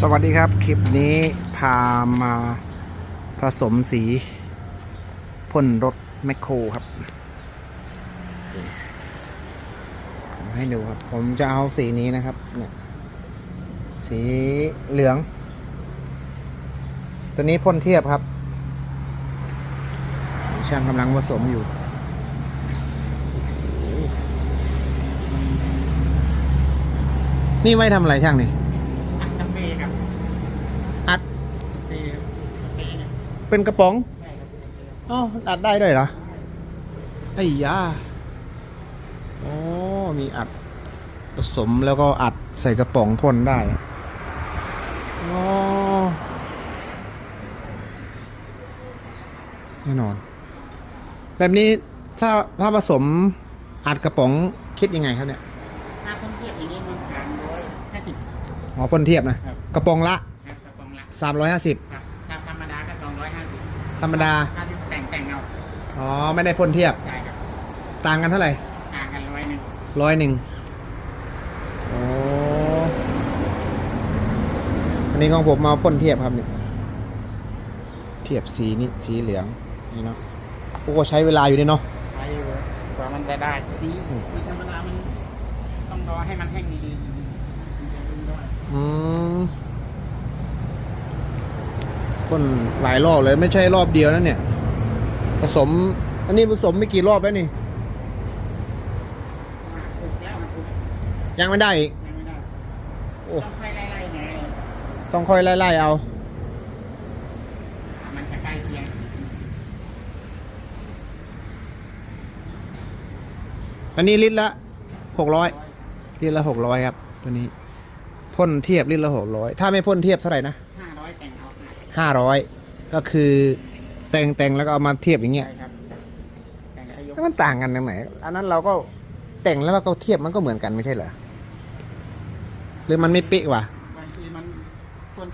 สวัสดีครับ คลิปนี้พามาผสมสีพ่นรถแมคโครครับ ให้ดูครับ ผมจะเอาสีนี้นะครับเนี่ยสีเหลือง ตัวนี้พ่นเทียบครับ ช่างกำลังผสมอยู่นี่ไว้ทำอะไรช่างนี่ อัดกาแฟครับ อัด กาแฟครับกาแฟ เนี่ยเป็นกระป๋องใช่ครับกาแฟอ๋ออัดได้ด้วยเหรอไอ้ยาโอ้มีอัดผสมแล้วก็อัดใส่กระป๋องพ่นได้อ๋อแน่นอน แบบนี้ถ้าถ้าผสมอัดกระป๋องคิดยังไงครับเนี่ยถ้าเพิ่มเทียบอย่างนี้มันสามร้อยห้าสิบอ๋อพ่นเทียบนะครับกระป๋องละครับกระป๋องละ350ครับ ธรรมดา ถ้าที่แต่งแต่งเอาอ๋อ ไม่ได้พ่นเทียบ ใช่ครับต่างกันเท่าไหร่ ต่างกันร้อยหนึ่งร้อยหนึ่งโอ้อันนี้ของผมมาพ่นเทียบครับเนี่ยเทียบสีนี่สีเหลืองนี่เนาะโอ้ใช้เวลาอยู่เนี่ยเนาะใช้อยู่กว่ามันจะได้สีอืมสีธรรมดามันต้องรอให้มันแห้งดีๆมันจะรุ่งได้อืม พ่นหลายรอบเลยไม่ใช่รอบเดียวนะเนี่ย ผสม อันนี้ผสมไม่กี่รอบแล้วนี่มาถูกแล้วมันถูกยังไม่ได้อีกยังไม่ได้โอ้ต้องค่อยไล่ๆไงต้องค่อยไล่ๆเอามันจะใกล้เคียงอันนี้ลิตรละหกร้อยลิตรละหกร้อยครับ ตัวนี้ พ่นเทียบลิตรละหกร้อยถ้าไม่พ่นเทียบเท่าไหร่นะ ห้าร้อยก็คือแต่งแต่งแล้วก็เอามาเทียบอย่างเงี้ย ใช่ครับแล้ยมันต่างกันตรงไหน อันนั้นเราก็แต่งแล้วเราก็เทียบมันก็เหมือนกันไม่ใช่เหรอ หรือมันไม่เป๊ะวะ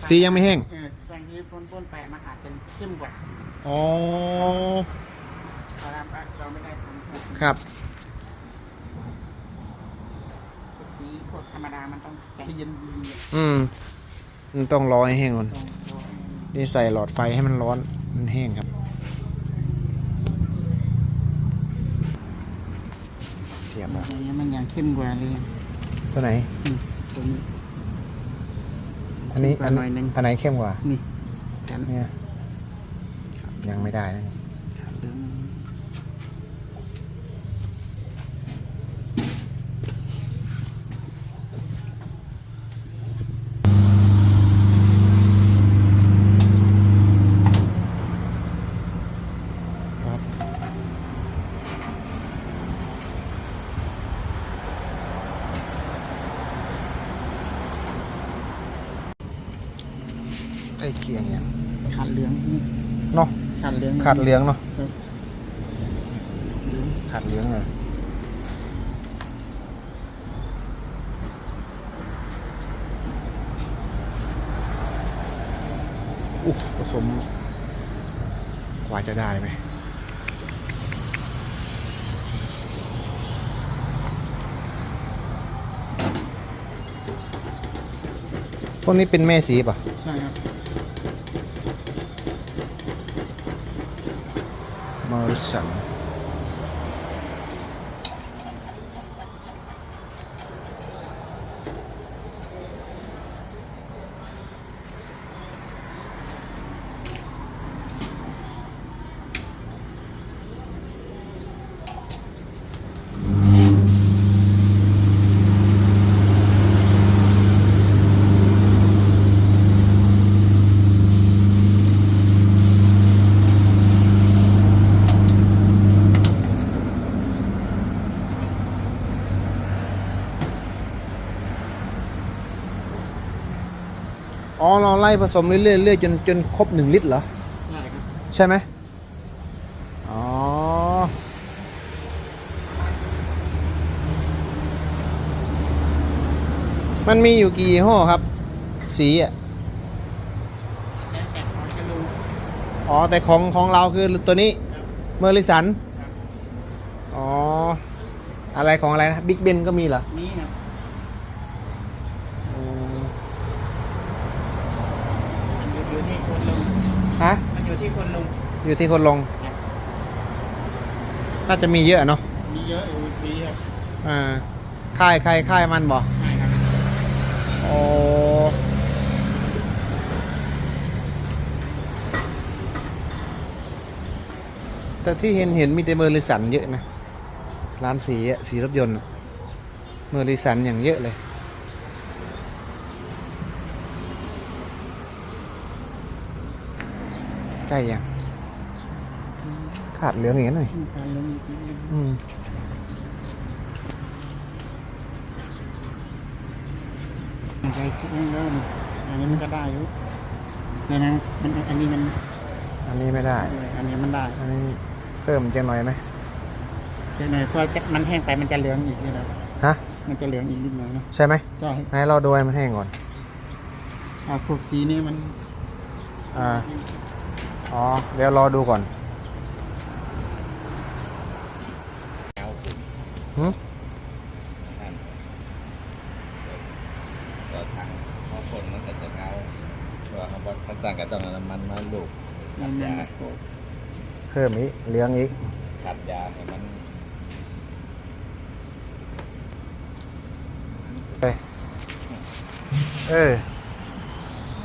สียังไม่แห้ง เออบางทีปนปนแปะมันอาจจะเข้มกว่าอ๋อ เราไม่ได้ครับสีธรรมดามันต้องใจเย็นๆอืมมันต้องรอให้แห้งก่อน ให้มันนี่ใส่หลอดไฟให้มันร้อนมันแห้งครับเทียบอะอย่างเงี้ยมันยังเข้มกว่าเลยตัวไหนอืมตัวนี้อันนี้เข้อัมนกว่าหน่อยนึงอันไหนเข้มกว่า นี่กันเนี่ยยังไม่ได้นะ เหลือง ครับ ใกล้เคียงอย่างขาดเหลืองนี่เนาะขาดเหลืองขาดเหลืองเนาะครับเหลืองขาดเหลืองเลยอู้ผสมกว่าจะได้ไหมพวกนี้เป็นแม่สีป่ะ ใช่ครับ ม ผสมเรื่อยๆเรื่อยๆจนจนครบหนึ่งลิตรเหรอ ใช่ครับ ใช่ไหมอ๋อ มันมีอยู่กี่ยี่ห้อครับ สีอะแล้วแต่ของจะรู้อ๋อ แต่ของของเราคือตัวนี้ ครับเมอริสัน ครับอ๋อ อะไรของอะไรนะบิ๊กเบนก็มีเหรอ นี่ครับ อืม ฮะ มันอยู่ที่คนลง อยู่ที่คนลงครับน่าจะมีเยอะเนาะ มีเยอะอยู่ดีครับอ่าค่ายใครค่ายมันบ่ใช่ครับโอ้แต่ที่เห็นเห็นมีแต่เมอร์ลิสันเยอะนะ ร้านสีอะสีรถยนต์อะเมอร์ลิสันอย่างเยอะเลย ใกล้ยังขาดเหลืองอย่างนั้นหน่อยการเลี้ยงอีกนิดนึงอืมใช่คิดง่ายแล้วนี่อันนี้มันก็ได้อยู่แต่นะมันอันนี้มัน อันนี้ไม่ได้เอออันนี้มันได้ อันนี้เพิ่มจังหน่อยไหมเดี๋ยวหน่อยเพราะจะมันแห้งไปมันจะเหลืองอีกนี่แหละฮะ มันจะเหลืองอีกนิดหน่อยเนาะใช่ไหมใช่ไหนเราดูให้มันแห้งก่อนอ่าพวกสีนี้มัน อ่า อ๋อ เดี๋ยวรอดูก่อนหืมก็ทางเพราะคนมันก็จะเงาว่าเขาบอกเขาสั่งก็ต้องเอาน้ำมันมาลูกมันมันเพิ่มอีกเหลืองอีกขัดยาให้มันเอ้ยเออ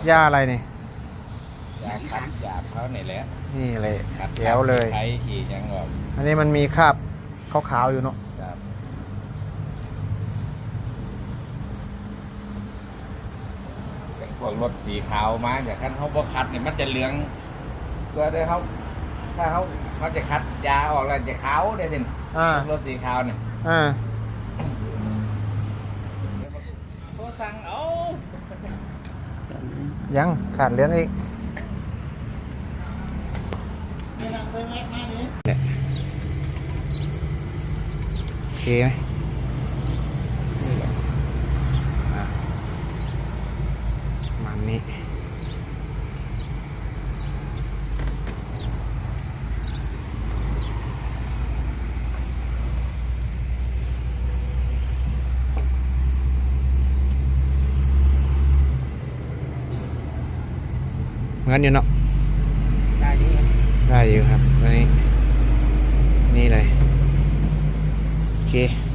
ยาอะไรนี่ ยาขัดยาเขานี่แหละนี่เลยขัดแก้วเลย ใช้อีกอยังบอกอันนี้มันมีคราบขาวๆอยู่เนาะครับเป็นพวกรถสีขาวมาอย่างขั้นเขาบอคัดเนี่ยมันจะเหลืองตัวได้เขาถ้าเขาเขาจะคัดยาออกแล้วจะขาวได้สิอ่ารถสีขาวเนี่ยอ่าโทรสั่งเอายังขาดเหลืองอีก นี่นะเพิ่งแรกมานี้ โอเค ไหมนี่แหละอะประมันนี้งั้นอยู่เนาะได้อยู่ครับ ได้อยู่ครับวันนี้ นี่เลย โอเค